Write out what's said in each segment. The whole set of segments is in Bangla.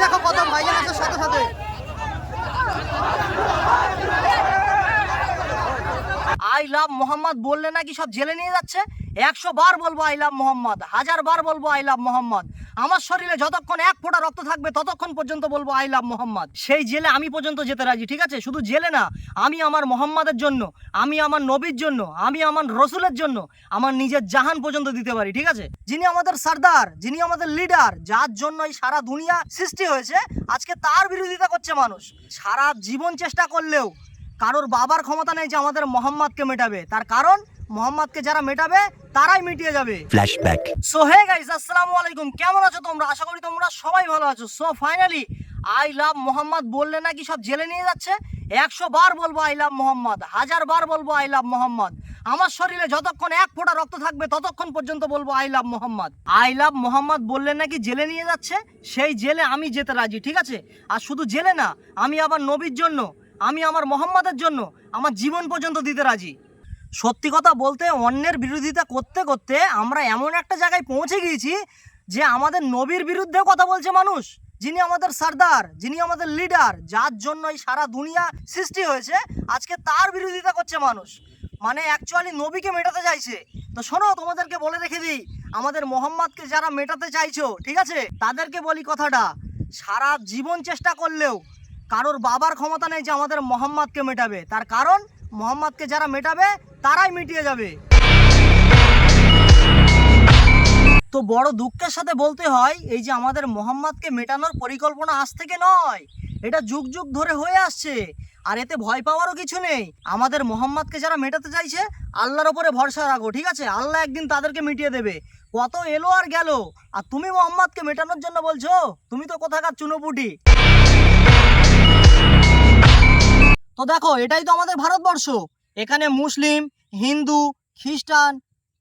দেখো কত ভাইজান আছে সাথে সাথে। আই লাভ মোহাম্মদ বললে নাকি সব জেলে নিয়ে যাচ্ছে? একশো বার বলব আই লাভ মোহাম্মদ, হাজার বার বলব আই লাভ মোহাম্মদ। আমার শরীরে যতক্ষণ এক ফোঁটা রক্ত থাকবে, ততক্ষণ পর্যন্ত বলব আই লাভ মোহাম্মদ। সেই জেলে আমি পর্যন্ত যেতে রাজি, ঠিক আছে? শুধু জেলে না, আমি আমার মোহাম্মদের জন্য, আমি আমার নবীর জন্য, আমি আমার রসুলের জন্য, আমার নিজের জাহান পর্যন্ত দিতে পারি, ঠিক আছে? যিনি আমাদের সর্দার, যিনি আমাদের লিডার, যার জন্য এই সারা দুনিয়া সৃষ্টি হয়েছে, আজকে তার বিরোধিতা করছে মানুষ। সারা জীবন চেষ্টা করলেও কারোর বাবার ক্ষমতা নেই যে আমাদের মোহাম্মদকে মেটাবে। তার কারণ মোহাম্মদকে যারা মেটাবে তারাই মিটিয়ে যাবে। Flashback. সো হে গাইস আসসালামু আলাইকুম। কেমন আছো তোমরা? আশা করি তোমরা সবাই ভালো আছো। So finally I love Mohammad বললে নাকি সব জেলে নিয়ে যাচ্ছে? একশো বার বলব আই লাভ মোহাম্মদ হাজার বার বলব আই লাভ মোহাম্মদ আমার শরীরে যতক্ষণ এক ফোঁটা রক্ত থাকবে ততক্ষণ পর্যন্ত বলব I love Mohammad I love Mohammad বললে নাকি জেলে নিয়ে যাচ্ছে? সেই জেলে আমি যেতে রাজি ঠিক আছে? আর শুধু জেলে না আমি আবার নবীর জন্য আমি আমার মোহাম্মদের জন্য আমার জীবন পর্যন্ত দিতে রাজি। সত্যি কথা বলতে, অন্যের বিরোধিতা করতে করতে আমরা এমন একটা জায়গায় পৌঁছে গিয়েছি যে আমাদের নবীর বিরুদ্ধেও কথা বলছে মানুষ। যিনি আমাদের সর্দার, যিনি আমাদের লিডার, যার জন্য এই সারা দুনিয়া সৃষ্টি হয়েছে, আজকে তার বিরোধিতা করছে মানুষ। মানে অ্যাকচুয়ালি নবীকে মেটাতে চাইছে। তো শোনো, তোমাদেরকে বলে রেখে দিই, আমাদের মোহাম্মদকে যারা মেটাতে চাইছো, ঠিক আছে? তাদেরকে বলি কথাটা, সারা জীবন চেষ্টা করলেও কারোর বাবার ক্ষমতা নেই যে আমাদের মোহাম্মদকে মেটাবে। তার কারণ, মোহাম্মদকে যারা মেটাবে, তারাই মিটিয়ে যাবে। তো বড় দুঃখের সাথে বলতে হয়, এই যে আমাদের মোহাম্মদকে মেটানোর পরিকল্পনা আজ থেকে নয়, এটা যুগ যুগ ধরে হয়ে আসছে। আর এতে ভয় পাওয়ারও কিছু নেই। আমাদের মোহাম্মদকে যারা মেটাতে চাইছে, আল্লাহর ওপরে ভরসা রাখো, ঠিক আছে? আল্লাহ একদিন তাদেরকে মিটিয়ে দেবে। কত এলো আর গেল। আর তুমি মোহাম্মদকে মেটানোর জন্য বলছো? তুমি তো কোথাকার চুনোপুটি। তো দেখো, এটাই তো আমাদের ভারতবর্ষ। এখানে মুসলিম, হিন্দু, খ্রিস্টান,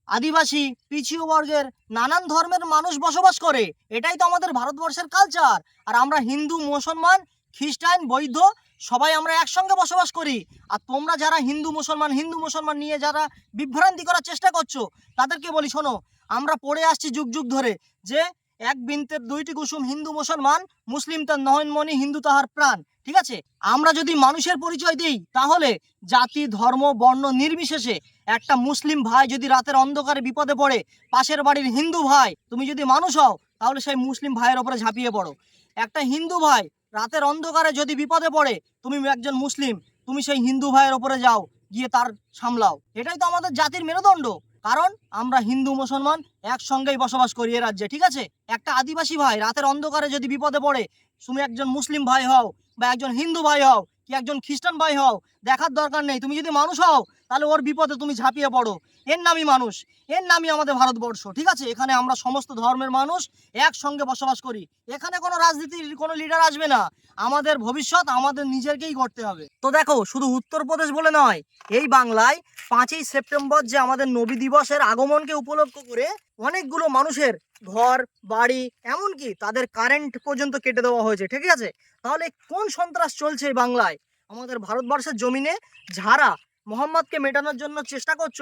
আদিবাসী, পিছিয়ে বর্গের নানান ধর্মের মানুষ বসবাস করে। এটাই তো আমাদের ভারতবর্ষের কালচার আর আমরা হিন্দু, মুসলমান, খ্রিস্টান, বৌদ্ধ, সবাই আমরা একসঙ্গে বসবাস করি। আর তোমরা যারা হিন্দু, মুসলমান হিন্দু, মুসলমান নিয়ে যারা বিভ্রান্তি করার চেষ্টা করছ, তাদেরকে বলি, শোনো, আমরা পড়ে আসছি যুগ যুগ ধরে যে এক বিনতের দুইটি কুসুম হিন্দু মুসলমান, মুসলিম তার নয়নমণি, হিন্দু তাহার প্রাণ। ঠিক আছে? আমরা যদি মানুষের পরিচয় দিই, তাহলে জাতি, ধর্ম, বর্ণ নির্বিশেষে একটা মুসলিম ভাই যদি রাতের অন্ধকারে বিপদে পড়ে, পাশের বাড়ির হিন্দু ভাই, তুমি যদি মানুষ হও, তাহলে সেই মুসলিম ভাইয়ের ওপরে ঝাঁপিয়ে পড়ো। একটা হিন্দু ভাই রাতের অন্ধকারে যদি বিপদে পড়ে, তুমি একজন মুসলিম, তুমি সেই হিন্দু ভাইয়ের ওপরে যাও, গিয়ে তার সামলাও। এটাই তো আমাদের জাতির মেরুদণ্ড। কারণ আমরা হিন্দু, মুসলমান একসঙ্গেই বসবাস করি এ রাজ্যে, ঠিক আছে? একটা আদিবাসী ভাই রাতের অন্ধকারে যদি বিপদে পড়ে, তুমি একজন মুসলিম ভাই হও বা একজন হিন্দু ভাই হও, কি একজন খ্রিস্টান ভাই হও, দেখার দরকার নেই। তুমি যদি মানুষ হও তাহলে ওর বিপদে তুমি ঝাঁপিয়ে পড়ো। এর নামই মানুষ। এর নামই আমাদের ভারতবর্ষ, ঠিক আছে? এখানে আমরা সমস্ত ধর্মের মানুষ একসঙ্গে বসবাস করি। এখানে কোনো রাজনীতির কোনো লিডার আসবে না। আমাদের ভবিষ্যৎ আমাদের নিজেরকেই করতে হবে। তো দেখো, শুধু উত্তরপ্রদেশ বলে নয়, এই বাংলায় পাঁচই সেপ্টেম্বর যে আমাদের নবী দিবসের আগমনকে উপলক্ষ করে অনেকগুলো মানুষের ঘর, বাড়ি, এমনকি তাদের কারেন্ট পর্যন্ত কেটে দেওয়া হয়েছে, ঠিক আছে? তাহলে কোন সন্ত্রাস চলছে এই বাংলায়? আমাদের ভারতবর্ষের জমিনে যারা মোহাম্মদকে মেটানোর জন্য চেষ্টা করছ?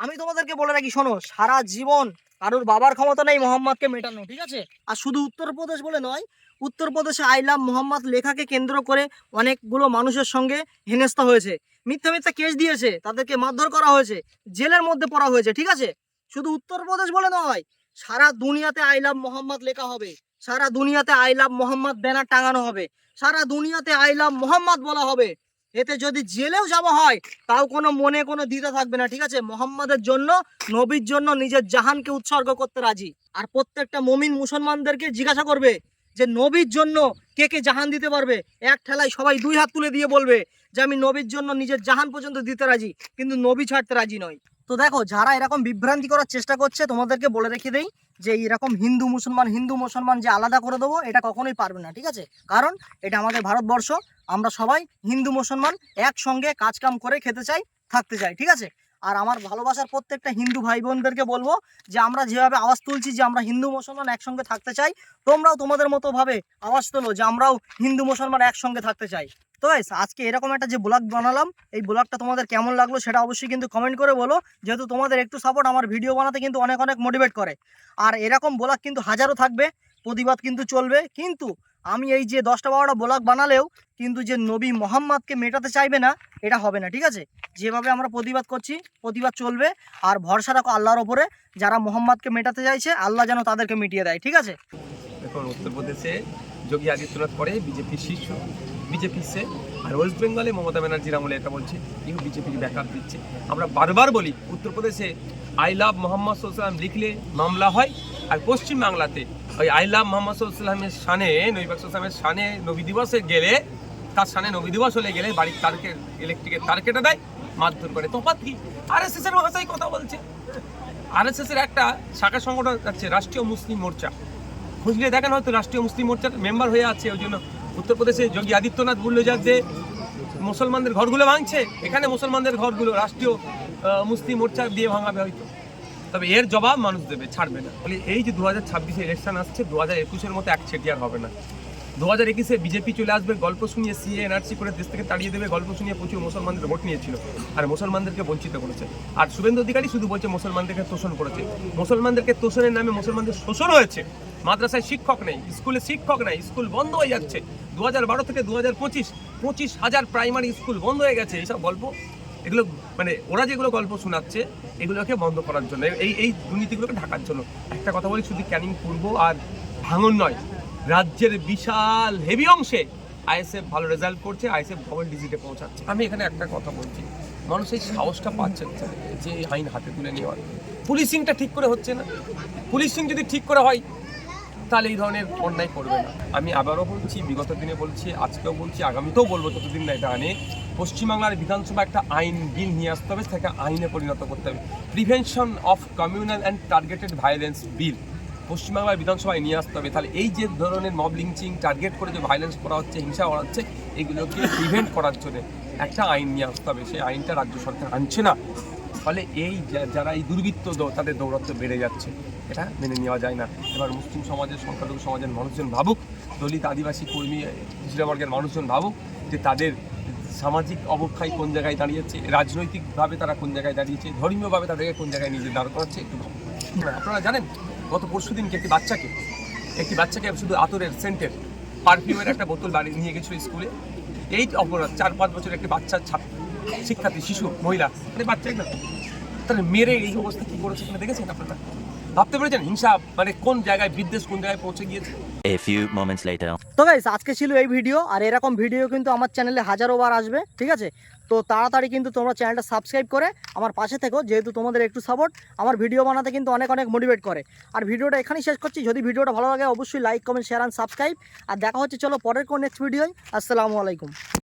আমি তোমাদেরকে বলে রাখি, শোনো, সারা জীবন কারোর বাবার ক্ষমতা নেই মোহাম্মদকে মেটানো, ঠিক আছে? আর শুধু উত্তরপ্রদেশ বলে নয়, উত্তরপ্রদেশে আইলাম মোহাম্মদ লেখাকে কেন্দ্র করে অনেকগুলো মানুষের সঙ্গে হেনস্থা হয়েছে। মিথ্যা মিথ্যা কেস দিয়েছে, তাদেরকে মারধর করা হয়েছে, জেলের মধ্যে পড়া হয়েছে, ঠিক আছে? শুধু উত্তরপ্রদেশ বলে নয়, সারা দুনিয়াতে আই লাভ মোহাম্মদ লেখা হবে, সারা দুনিয়াতে আই লাভ মোহাম্মদ ব্যানার টাঙানো হবে, সারা দুনিয়াতে আই লাভ মোহাম্মদ বলা হবে। এতে যদি জেলেও যাওয়া হয়, তাও কোনো মনে, কোনো দ্বিধা থাকবে না, ঠিক আছে? মোহাম্মদের জন্য, নবীর জন্য নিজের জাহানকে উৎসর্গ করতে রাজি। আর প্রত্যেকটা মমিন মুসলমানদেরকে জিজ্ঞাসা করবে যে, নবীর জন্য কে কে জাহান দিতে পারবে? এক ঠেলায় সবাই দুই হাত তুলে দিয়ে বলবে যে, আমি নবীর জন্য নিজের জাহান পর্যন্ত দিতে রাজি, কিন্তু নবী ছাড়তে রাজি নয়। তো দেখো, যারা এরকম বিভ্রান্তি করার চেষ্টা করছে, তোমাদেরকে বলে রেখে দেই যে এরকম হিন্দু মুসলমান হিন্দু মুসলমান যে আলাদা করে দেবো, এটা কখনোই পারবে না, ঠিক আছে? কারণ এটা আমাদের ভারতবর্ষ, আমরা সবাই হিন্দু মুসলমান, একসঙ্গে কাজকাম করে খেতে চাই, থাকতে চাই, ঠিক আছে? আর আমার ভালোবাসার প্রত্যেকটা হিন্দু ভাই বোনদেরকে বলব যে আমরা যেভাবে আওয়াজ তুলছি যে আমরা হিন্দু মুসলমান একসঙ্গে থাকতে চাই, তোমরাও তোমাদের মতো ভাবে আওয়াজ তোলো যে আমরাও হিন্দু মুসলমান একসঙ্গে থাকতে চাই। তো গাইস আজকে এরকম একটা যে ব্লগ বানালাম, এই ব্লগটা তোমাদের কেমন লাগল সেটা অবশ্যই কিন্তু কমেন্ট করে বলো, যেহেতু তোমাদের একটু সাপোর্ট আমার ভিডিও বানাতে কিন্তু অনেক অনেক মোটিভেট করে। আর এরকম ব্লগ কিন্তু হাজারও থাকবে, প্রতিবাদ কিন্তু চলবে, কিন্তু আমি এই যে দশটা বারোটা ব্লগ বানালেও কিন্তু যে নবী মোহাম্মদকে মেটাতে চাইবে না, এটা হবে না, ঠিক আছে? যেভাবে আমরা প্রতিবাদ করছি, প্রতিবাদ চলবে, আর ভরসা রাখো আল্লাহর ওপরে, যারা মোহাম্মদকে মেটাতে চাইছে, আল্লাহ যেন তাদেরকে মিটিয়ে দেয়, ঠিক আছে? এখন উত্তরপ্রদেশে যোগী আদিত্যনাথ পরে বিজেপির শীর্ষ, বিজেপি সে, আর ওয়েস্ট বেঙ্গলে মমতা ব্যানার্জির আমলে এটা বলছে ইউ বিজেপির ব্যাকআপ দিচ্ছে। আমরা বারবার বলি, উত্তরপ্রদেশে আই লাভ মোহাম্মদ সাল্লাম লিখলে মামলা হয়, আর পশ্চিম বাংলাতে ওই আই লাভ মোহাম্মদ সাল্লামের সানে নবী সাল্লামের সানে নবী দিবসে গেলে, তার সানে নবী দিবস হলে গেলে বাড়ির তারকে ইলেকট্রিকের তার কেটে দেয়, মারধর করে। তোপাত কি আর এস এস এর ভাষায় কথা বলছে। আর এস এস এর একটা শাখা সংগঠন আছে, রাষ্ট্রীয় মুসলিম মোর্চা। খুঁজলে দেখেন হয়তো রাষ্ট্রীয় মুসলিম মোর্চার মেম্বার হয়ে আছে, ওই জন্য উত্তরপ্রদেশে যোগী আদিত্যনাথ বলল যা যে মুসলমানদের ঘরগুলো ভাঙছে, এখানে মুসলমানদের ঘরগুলো রাষ্ট্রীয় মুসলিম মোর্চা দিয়ে ভাঙাবে হয়তো। তবে এর জবাব মানুষ দেবে, ছাড়বে না। বলি, এই যে দু হাজার ছাব্বিশে ইলেকশন আসছে, দু হাজার একুশের মতো এক ছেটিয়ার হবে না। দু হাজার একুশে বিজেপি চলে আসবে, গল্প শুনিয়ে সিএ, এনআরসি করে দেশ থেকে তাড়িয়ে দেবে, গল্প শুনিয়ে প্রচুর মুসলমানদের ভোট নিয়েছিল। আর মুসলমানদেরকে বঞ্চিত করেছে। আর শুভেন্দু অধিকারী শুধু বলছে মুসলমানদেরকে তোষণ করেছে। মুসলমানদেরকে তোষণের নামে মুসলমানদের শোষণ হয়েছে। মাদ্রাসায় শিক্ষক নেই, স্কুলে শিক্ষক নেই, স্কুল বন্ধ হয়ে যাচ্ছে। দু হাজার বারো থেকে দু হাজার পঁচিশ পঁচিশ হাজার প্রাইমারি স্কুল বন্ধ হয়ে গেছে। এইসব গল্প এগুলো মানে ওরা যেগুলো গল্প শোনাচ্ছে, এগুলোকে বন্ধ করার জন্য। এই এই দুর্নীতিগুলোকে ঢাকার জন্য। একটা কথা বলি, শুধু ক্যানিং পূর্ব আর ভাঙন নয়, রাজ্যের বিশাল হেভি অংশে আইএসএফ ভালো রেজাল্ট করছে, আইএসএফ ডবল ডিজিটে পৌঁছাচ্ছে। আমি এখানে একটা কথা বলছি, মানুষ এই সাহসটা পাচ্ছে যে আইন হাতে তুলে নেওয়ার। পুলিশিংটা ঠিক করে হচ্ছে না। পুলিশিং যদি ঠিক করে হয় তাহলে এই ধরনের অন্যায় করবে না। আমি আবারও বলছি, বিগত দিনে বলছি, আজকেও বলছি, আগামীতেও বলব ততদিন না এটা আনে। পশ্চিমবাংলার বিধানসভা একটা আইন বিল নিয়ে আসতে হবে, সেটাকে আইনে পরিণত করতে হবে। Prevention of communal and targeted violence bill পশ্চিমবাংলার বিধানসভায় নিয়ে আসতে হবে। তাহলে এই যে ধরনের মব লিঞ্চিং টার্গেট করে যে ভায়োলেন্স করা হচ্ছে, হিংসা করা হচ্ছে এগুলোকে প্রিভেন্ট করার জন্য একটা আইন নিয়ে আসতে হবে। সেই আইনটা রাজ্য সরকার আনছে না। ফলে এই যারা এই দুর্বৃত্ত তাদের দৌরত্ব বেড়ে যাচ্ছে। এটা মেনে নেওয়া যায় না। এবার মুসলিম সমাজের সংখ্যালঘু সমাজের মানুষজন ভাবুক, দলিত আদিবাসী কর্মী বর্গের মানুষজন ভাবুক যে তাদের সামাজিক অবক্ষয় কোন জায়গায় দাঁড়িয়েছে, রাজনৈতিকভাবে তারা কোন জায়গায় দাঁড়িয়েছে, ধর্মীয়ভাবে তাদেরকে কোন জায়গায় নিজে দাঁড় করাচ্ছে একটু আপনারা জানেন, গত পরশু দিনকে একটি বাচ্চাকে একটি বাচ্চাকে শুধু আতরের সেন্টের পারফিউমের একটা বোতল বাড়ি নিয়ে গেছিল স্কুলে। এই অপরাধ চার পাঁচ বছরের একটি বাচ্চা ছাত্র শিক্ষার্থী শিশু মহিলা মানে বাচ্চা না। তাহলে মেরে এই অবস্থা কি করেছে কিনা দেখেছেন আপনারা? ভাবতে পেরেছেন হিংসা মানে কোন জায়গায় বিদ্বেষ কোন জায়গায় পৌঁছে গিয়েছে? A few moments later. তো গাইস আজকে ছিল এই ভিডিও আর এরকম ভিডিও কিন্তু আমার চ্যানেলে হাজারো বার আসবে ঠিক আছে? তো তাড়াতাড়ি কিন্তু তোমরা চ্যানেলটা সাবস্ক্রাইব করে আমার পাশে থেকো যেহেতু তোমাদের একটু সাপোর্ট আমার ভিডিও বানাতে কিন্তু অনেক অনেক মোটিভেট করে। আর ভিডিওটা এখানেই শেষ করছি যদি ভিডিওটা ভালো লাগে অবশ্যই like comment share and subscribe আর দেখা হচ্ছে চলো পরের কোন নেক্সট ভিডিওয় আসসালামু আলাইকুম।